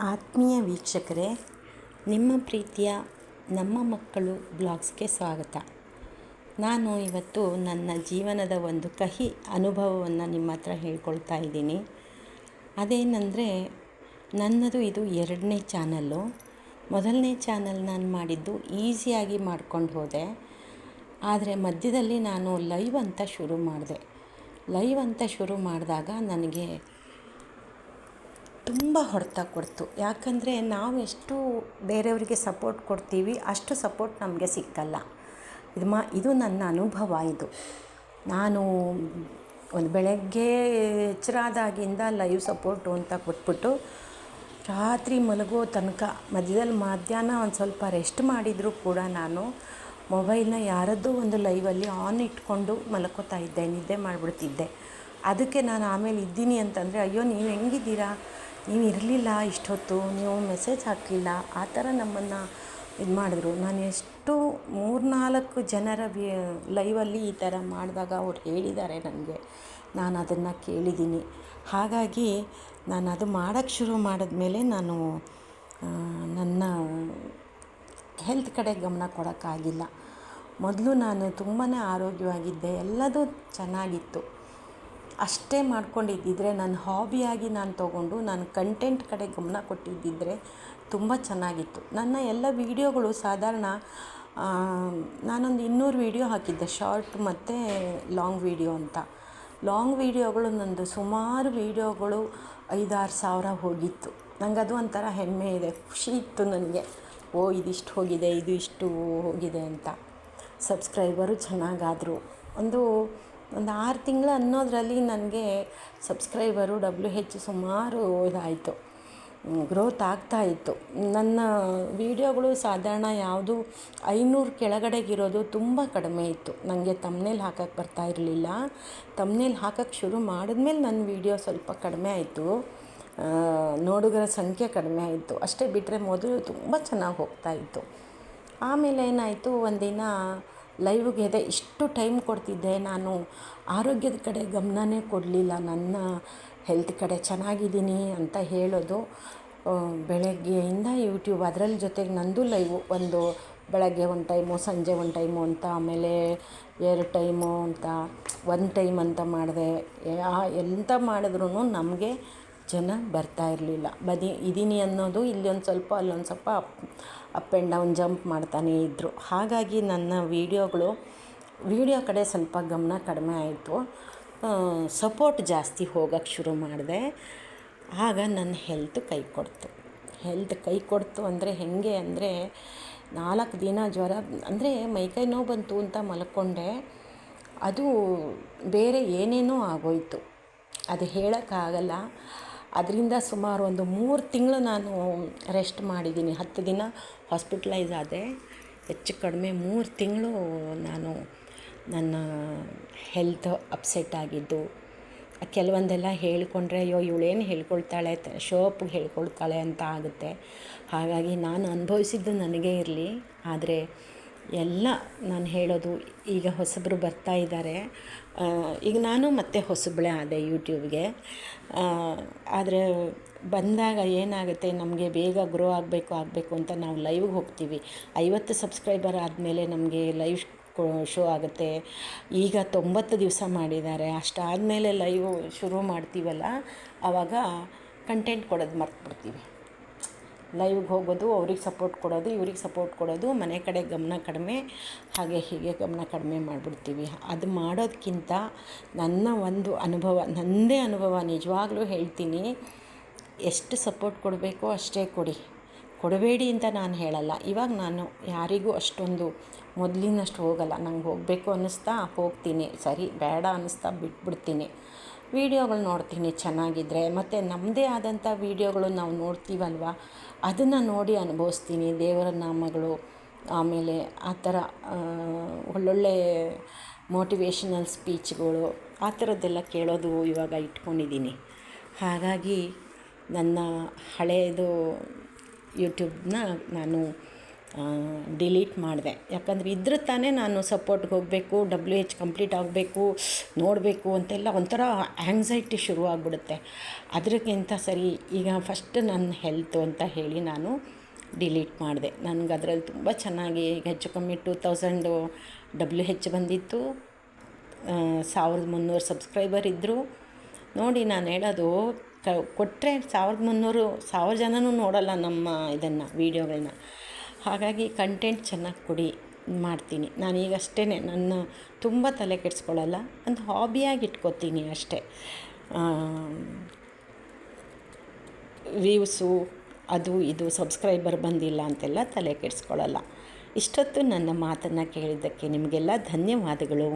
ಆತ್ಮೀಯ ವೀಕ್ಷಕರೇ, ನಿಮ್ಮ ಪ್ರೀತಿಯ ನಮ್ಮ ಮಕ್ಕಳು ಬ್ಲಾಗ್ಸ್ಗೆ ಸ್ವಾಗತ. ನಾನು ಇವತ್ತು ನನ್ನ ಜೀವನದ ಒಂದು ಕಹಿ ಅನುಭವವನ್ನು ನಿಮ್ಮ ಹತ್ರ ಹೇಳ್ಕೊಳ್ತಾ ಇದ್ದೀನಿ. ಅದೇನೆಂದರೆ, ನನ್ನದು ಇದು ಎರಡನೇ ಚಾನಲ್ಲು. ಮೊದಲನೇ ಚಾನಲ್ ನಾನು ಮಾಡಿದ್ದು ಈಸಿಯಾಗಿ ಮಾಡ್ಕೊಂಡು ಹೋದೆ. ಆದರೆ ಮಧ್ಯದಲ್ಲಿ ನಾನು ಲೈವ್ ಅಂತ ಶುರು ಮಾಡಿದೆ. ಲೈವ್ ಅಂತ ಶುರು ಮಾಡಿದಾಗ ನನಗೆ ತುಂಬ ಹೊಡೆತ ಕೊಡ್ತು. ಯಾಕಂದರೆ ನಾವು ಎಷ್ಟು ಬೇರೆಯವರಿಗೆ ಸಪೋರ್ಟ್ ಕೊಡ್ತೀವಿ, ಅಷ್ಟು ಸಪೋರ್ಟ್ ನಮಗೆ ಸಿಕ್ಕಲ್ಲ. ಇದು ಮಾ, ಇದು ನನ್ನ ಅನುಭವ ಇದು. ನಾನು ಒಂದು ಬೆಳಗ್ಗೆ ಎಚ್ಚರಾದಾಗಿಂದ ಲೈವ್ ಸಪೋರ್ಟು ಅಂತ ಕೊಟ್ಬಿಟ್ಟು ರಾತ್ರಿ ಮಲಗೋ ತನಕ, ಮಧ್ಯದಲ್ಲಿ ಮಧ್ಯಾಹ್ನ ಒಂದು ಸ್ವಲ್ಪ ರೆಸ್ಟ್ ಮಾಡಿದರೂ ಕೂಡ ನಾನು ಮೊಬೈಲ್ನ ಯಾರದ್ದೋ ಒಂದು ಲೈವಲ್ಲಿ ಆನ್ ಇಟ್ಕೊಂಡು ಮಲ್ಕೋತಾ ಇದ್ದೆ, ನಿದ್ದೆ ಮಾಡಿಬಿಡ್ತಿದ್ದೆ. ಅದಕ್ಕೆ ನಾನು ಆಮೇಲೆ ಇದ್ದೀನಿ ಅಂತಂದರೆ, ಅಯ್ಯೋ, ನೀವು ಹೆಂಗಿದ್ದೀರಾ? ನೀವು ಇರಲಿಲ್ಲ, ಇಷ್ಟೊತ್ತು ನೀವು ಮೆಸೇಜ್ ಹಾಕಲಿಲ್ಲ, ಆ ಥರ ನಮ್ಮನ್ನು ಇದು ಮಾಡಿದ್ರು. ನಾನು ಎಷ್ಟು ಮೂರ್ನಾಲ್ಕು ಜನರ ವಿ ಲೈವಲ್ಲಿ ಈ ಥರ ಮಾಡಿದಾಗ ಅವ್ರು ಹೇಳಿದ್ದಾರೆ ನನಗೆ. ನಾನು ಅದನ್ನು ಕೇಳಿದ್ದೀನಿ. ಹಾಗಾಗಿ ನಾನು ಅದು ಮಾಡೋಕ್ಕೆ ಶುರು ಮಾಡಿದ್ಮೇಲೆ ನಾನು ನನ್ನ ಹೆಲ್ತ್ ಕಡೆ ಗಮನ ಕೊಡೋಕ್ಕಾಗಿಲ್ಲ. ಮೊದಲು ನಾನು ತುಂಬಾ ಆರೋಗ್ಯವಾಗಿದ್ದೆ, ಎಲ್ಲದೂ ಚೆನ್ನಾಗಿತ್ತು. ಅಷ್ಟೇ ಮಾಡ್ಕೊಂಡಿದ್ದಿದ್ರೆ ನನ್ನ ಹಾಬಿಯಾಗಿ ನಾನು ತೊಗೊಂಡು ನಾನು ಕಂಟೆಂಟ್ ಕಡೆ ಗಮನ ಕೊಟ್ಟಿದ್ದಿದ್ರೆ ತುಂಬ ಚೆನ್ನಾಗಿತ್ತು. ನನ್ನ ಎಲ್ಲ ವೀಡಿಯೋಗಳು ಸಾಧಾರಣ ನಾನೊಂದು ಇನ್ನೂರು ವೀಡಿಯೋ ಹಾಕಿದ್ದೆ, ಶಾರ್ಟ್ ಮತ್ತು ಲಾಂಗ್ ವೀಡಿಯೋ ಅಂತ. ಲಾಂಗ್ ವೀಡಿಯೋಗಳು ನಂದು ಸುಮಾರು ವೀಡಿಯೋಗಳು ಐದಾರು ಸಾವಿರ ಹೋಗಿತ್ತು. ನನಗೆ ಅದು ಒಂಥರ ಹೆಮ್ಮೆ ಇದೆ, ಖುಷಿ ಇತ್ತು ನನಗೆ. ಓ, ಇದಿಷ್ಟು ಹೋಗಿದೆ, ಇದು ಇಷ್ಟು ಹೋಗಿದೆ ಅಂತ. ಸಬ್ಸ್ಕ್ರೈಬರು ಚೆನ್ನಾಗಾದರು. ಒಂದು ಒಂದು ಆರು ತಿಂಗಳು ಅನ್ನೋದರಲ್ಲಿ ನನಗೆ ಸಬ್ಸ್ಕ್ರೈಬರು ಡಬ್ಲ್ಯೂ ಹೆಚ್ ಸುಮಾರು ಇದಾಯಿತು. ಗ್ರೋತ್ ಆಗ್ತಾಯಿತ್ತು ನನ್ನ ವೀಡಿಯೋಗಳು ಸಾಧಾರಣ ಯಾವುದು ಐನೂರು ಕೆಳಗಡೆಗಿರೋದು ತುಂಬ ಕಡಿಮೆ ಇತ್ತು. ನನಗೆ ತಮ್ಮನೇಲಿ ಹಾಕಕ್ಕೆ ಬರ್ತಾ ಇರಲಿಲ್ಲ. ತಮ್ಮನೇಲಿ ಹಾಕಕ್ಕೆ ಶುರು ಮಾಡಿದ್ಮೇಲೆ ನನ್ನ ವೀಡಿಯೋ ಸ್ವಲ್ಪ ಕಡಿಮೆ ಆಯಿತು. ನೋಡುಗರ ಸಂಖ್ಯೆ ಕಡಿಮೆ ಆಯಿತು. ಅಷ್ಟೇ ಬಿಟ್ಟರೆ ಮೊದಲು ತುಂಬ ಚೆನ್ನಾಗಿ ಹೋಗ್ತಾಯಿತ್ತು ಆಮೇಲೆ ಏನಾಯಿತು, ಒಂದಿನ ಲೈವ್ಗೆ ಇದೆ. ಇಷ್ಟು ಟೈಮ್ ಕೊಡ್ತಿದ್ದೆ. ನಾನು ಆರೋಗ್ಯದ ಕಡೆ ಗಮನನೇ ಕೊಡಲಿಲ್ಲ. ನನ್ನ ಹೆಲ್ತ್ ಕಡೆ ಚೆನ್ನಾಗಿದ್ದೀನಿ ಅಂತ ಹೇಳೋದು ಬೆಳಗ್ಗೆಯಿಂದ ಯೂಟ್ಯೂಬ್ ಅದರಲ್ಲಿ ಜೊತೆಗೆ ನಂದು ಲೈವ್ ಒಂದು ಬೆಳಗ್ಗೆ ಒಂದು ಟೈಮು, ಸಂಜೆ ಒಂದು ಟೈಮು ಅಂತ, ಆಮೇಲೆ ಎರಡು ಟೈಮು ಅಂತ, ಒಂದು ಟೈಮ್ ಅಂತ ಮಾಡಿದೆ. ಎಂಥ ಮಾಡಿದ್ರೂ ನಮಗೆ ಜನ ಬರ್ತಾ ಇರಲಿಲ್ಲ. ಬದಿ ಇದ್ದೀನಿ ಅನ್ನೋದು ಇಲ್ಲಿ ಒಂದು ಸ್ವಲ್ಪ ಅಲ್ಲೊಂದು ಸ್ವಲ್ಪ up up and down jump ಮಾಡ್ತಾನೆ ಇದ್ದರು ಹಾಗಾಗಿ ನನ್ನ ವೀಡಿಯೋಗಳು, ವೀಡಿಯೋ ಕಡೆ ಸ್ವಲ್ಪ ಗಮನ ಕಡಿಮೆ ಆಯಿತು. ಸಪೋರ್ಟ್ ಜಾಸ್ತಿ ಹೋಗೋಕ್ಕೆ ಶುರು ಮಾಡಿದೆ. ಆಗ ನನ್ನ ಹೆಲ್ತ್ ಕೈ ಕೊಡ್ತು. ಹೆಲ್ತ್ ಕೈ ಕೊಡ್ತು ಅಂದರೆ ಹೇಗೆ ಅಂದರೆ, ನಾಲ್ಕು ದಿನ ಜ್ವರ, ಅಂದರೆ ಮೈಕೈ ನೋವು ಬಂತು ಅಂತ ಮಲ್ಕೊಂಡೆ. ಅದು ಬೇರೆ ಏನೇನೋ ಆಗೋಯಿತು. ಅದು ಹೇಳೋಕ್ಕಾಗಲ್ಲ ಅದರಿಂದ ಸುಮಾರು ಒಂದು ಮೂರು ತಿಂಗಳು ನಾನು ರೆಸ್ಟ್ ಮಾಡಿದ್ದೀನಿ. ಹತ್ತು ದಿನ ಹಾಸ್ಪಿಟ್ಲೈಸ್ ಆದೆ. ಹೆಚ್ಚು ಕಡಿಮೆ ಮೂರು ತಿಂಗಳು ನಾನು ನನ್ನ ಹೆಲ್ತ್ ಅಪ್ಸೆಟ್ ಆಗಿದ್ದು. ಕೆಲವೊಂದೆಲ್ಲ ಹೇಳಿಕೊಂಡ್ರೆ, ಅಯ್ಯೋ, ಇವಳೇನು ಹೇಳ್ಕೊಳ್ತಾಳೆ? ಶೋಪ್ಗೆ ಹೇಳ್ಕೊಳ್ತಾಳೆ ಅಂತ ಆಗುತ್ತೆ. ಹಾಗಾಗಿ ನಾನು ಅನುಭವಿಸಿದ್ದು ನನಗೇ ಇರಲಿ. ಆದರೆ ಎಲ್ಲ ನಾನು ಹೇಳೋದು ಈಗ ಹೊಸಬರು ಬರ್ತಾ ಇದ್ದಾರೆ. ಈಗ ನಾನು ಮತ್ತೆ ಹೊಸಬಳೆ ಆದೆ ಯೂಟ್ಯೂಬ್ಗೆ. ಆದರೆ ಬಂದಾಗ ಏನಾಗುತ್ತೆ, ನಮಗೆ ಬೇಗ ಗ್ರೋ ಆಗಬೇಕು ಆಗಬೇಕು ಅಂತ ನಾವು ಲೈವ್ಗೆ ಹೋಗ್ತೀವಿ. ಐವತ್ತು ಸಬ್ಸ್ಕ್ರೈಬರ್ ಆದಮೇಲೆ ನಮಗೆ ಲೈವ್ ಶೋ ಆಗುತ್ತೆ. ಈಗ ತೊಂಬತ್ತು ದಿವಸ ಮಾಡಿದ್ದಾರೆ. ಅಷ್ಟಾದಮೇಲೆ ಲೈವ್ ಶುರು ಮಾಡ್ತೀವಲ್ಲ ಆವಾಗ ಕಂಟೆಂಟ್ ಕೊಡೋದು ಮರ್ತ್ಬಿಡ್ತೀವಿ. ಲೈವ್ಗೆ ಹೋಗೋದು, ಅವ್ರಿಗೆ ಸಪೋರ್ಟ್ ಕೊಡೋದು, ಇವ್ರಿಗೆ ಸಪೋರ್ಟ್ ಕೊಡೋದು, ಮನೆ ಕಡೆ ಗಮನ ಕಡಿಮೆ, ಹಾಗೆ ಹೀಗೆ ಗಮನ ಕಡಿಮೆ ಮಾಡಿಬಿಡ್ತೀವಿ. ಅದು ಮಾಡೋದಕ್ಕಿಂತ ನನ್ನ ಒಂದು ಅನುಭವ ನನ್ನದೇ ಅನುಭವ, ನಿಜವಾಗ್ಲೂ ಹೇಳ್ತೀನಿ, ಎಷ್ಟು ಸಪೋರ್ಟ್ ಕೊಡಬೇಕೋ ಅಷ್ಟೇ ಕೊಡಿ. ಕೊಡಬೇಡಿ ಅಂತ ನಾನು ಹೇಳಲ್ಲ. ಇವಾಗ ನಾನು ಯಾರಿಗೂ ಅಷ್ಟೊಂದು ಮೊದಲಿನಷ್ಟು ಹೋಗಲ್ಲ. ನಂಗೆ ಹೋಗಬೇಕು ಅನ್ನಿಸ್ತಾ ಹೋಗ್ತೀನಿ. ಸರಿ, ಬೇಡ ಅನ್ನಿಸ್ತಾ ಬಿಟ್ಬಿಡ್ತೀನಿ. ವೀಡಿಯೋಗಳು ನೋಡ್ತೀನಿ ಚೆನ್ನಾಗಿದ್ದರೆ ಮತ್ತು ನಮ್ಮದೇ ಆದಂಥ ವೀಡಿಯೋಗಳು ನಾವು ನೋಡ್ತೀವಲ್ವ? ಅದನ್ನು ನೋಡಿ ಅನುಭವಿಸ್ತೀನಿ. ದೇವರ ನಾಮಗಳು, ಆಮೇಲೆ ಆ ಥರ ಒಳ್ಳೊಳ್ಳೆ ಮೋಟಿವೇಶನಲ್ ಸ್ಪೀಚ್ಗಳು ಆ ಥರದ್ದೆಲ್ಲ ಕೇಳೋದು ಇವಾಗ ಇಟ್ಕೊಂಡಿದ್ದೀನಿ. ಹಾಗಾಗಿ ನನ್ನ ಹಳೆಯದು ಯೂಟ್ಯೂಬ್ನ ನಾನು ಡಿಲೀಟ್ ಮಾಡಿದೆ. ಯಾಕಂದರೆ ಇದ್ರೆ ತಾನೇ ನಾನು ಸಪೋರ್ಟ್ಗೆ ಹೋಗಬೇಕು ಡಬ್ಲ್ಯೂ ಎಚ್ ಕಂಪ್ಲೀಟ್ ಆಗಬೇಕು, ನೋಡಬೇಕು ಅಂತೆಲ್ಲ ಒಂಥರ ಆ್ಯಂಗ್ಸೈಟಿ ಶುರುವಾಗ್ಬಿಡುತ್ತೆ ಅದಕ್ಕಿಂತ ಸರಿ, ಈಗ ಫಸ್ಟ್ ನನ್ನ ಹೆಲ್ತು ಅಂತ ಹೇಳಿ ನಾನು ಡಿಲೀಟ್ ಮಾಡಿದೆ. ನನಗೆ ಅದರಲ್ಲಿ ತುಂಬ ಚೆನ್ನಾಗಿ ಹೆಚ್ಚು ಕಮ್ಮಿ ಟೂ ತೌಸಂಡು ಡಬ್ಲ್ಯೂ ಹೆಚ್ ಬಂದಿತ್ತು. ಸಾವಿರದ ಮುನ್ನೂರು ಸಬ್ಸ್ಕ್ರೈಬರ್ ಇದ್ದರು ನೋಡಿ ನಾನು ಹೇಳೋದು, ಕ ಕೊಟ್ಟರೆ ಸಾವಿರದ ಮುನ್ನೂರು, ಸಾವಿರ ಜನನೂ ನೋಡೋಲ್ಲ ನಮ್ಮ ಇದನ್ನು ವೀಡಿಯೋಗಳನ್ನ ಹಾಗಾಗಿ ಕಂಟೆಂಟ್ ಚೆನ್ನಾಗಿ ಕೊಡಿ, ಮಾಡ್ತೀನಿ. ನಾನೀಗ ಅಷ್ಟೇ ನನ್ನ ತುಂಬ ತಲೆ ಕೆಡಿಸ್ಕೊಳ್ಳಲ್ಲ ಒಂದು ಹಾಬಿಯಾಗಿ ಇಟ್ಕೋತೀನಿ ಅಷ್ಟೇ. ವ್ಯೂಸು ಅದು ಇದು ಸಬ್ಸ್ಕ್ರೈಬರ್ ಬಂದಿಲ್ಲ ಅಂತೆಲ್ಲ ತಲೆ ಕೆಡಿಸ್ಕೊಳ್ಳಲ್ಲ ಇಷ್ಟೊತ್ತು ನನ್ನ ಮಾತನ್ನು ಕೇಳಿದ್ದಕ್ಕೆ ನಿಮಗೆಲ್ಲ ಧನ್ಯವಾದಗಳು.